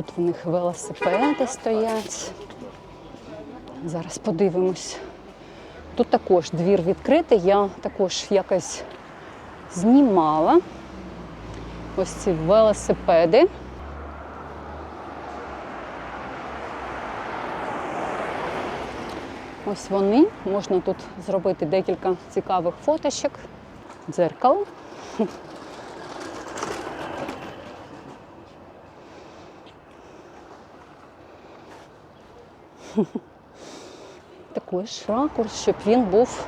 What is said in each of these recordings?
Тут в них велосипеди стоять. Зараз подивимось. Тут також двір відкритий, я також якось знімала ось ці велосипеди. Ось вони. Можна тут зробити декілька цікавих фоточок. Дзеркало. Також ракурс, щоб він був,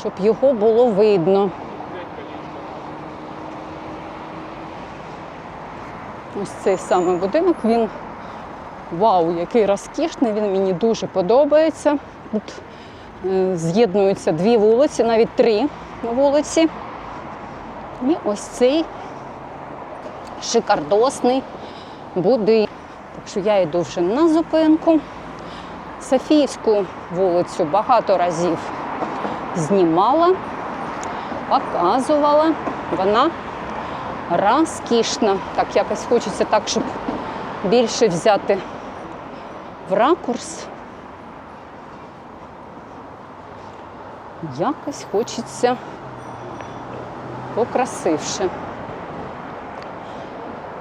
щоб його було видно. Ось цей самий будинок, він вау, який розкішний, він мені дуже подобається. Тут е, з'єднуються дві вулиці, навіть три вулиці. І ось цей шикардосний будинок. Так що я йду вже на зупинку. Софіївську вулицю багато разів знімала, показувала. Вона розкішна. Так якось хочеться так, щоб більше взяти в ракурс. Якось хочеться покрасивше.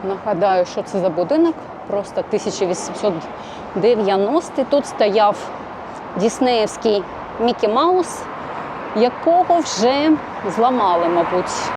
Нагадаю, що це за будинок. Просто 1890 тут стояв Діснеївський Мікі Маус, якого вже зламали, мабуть.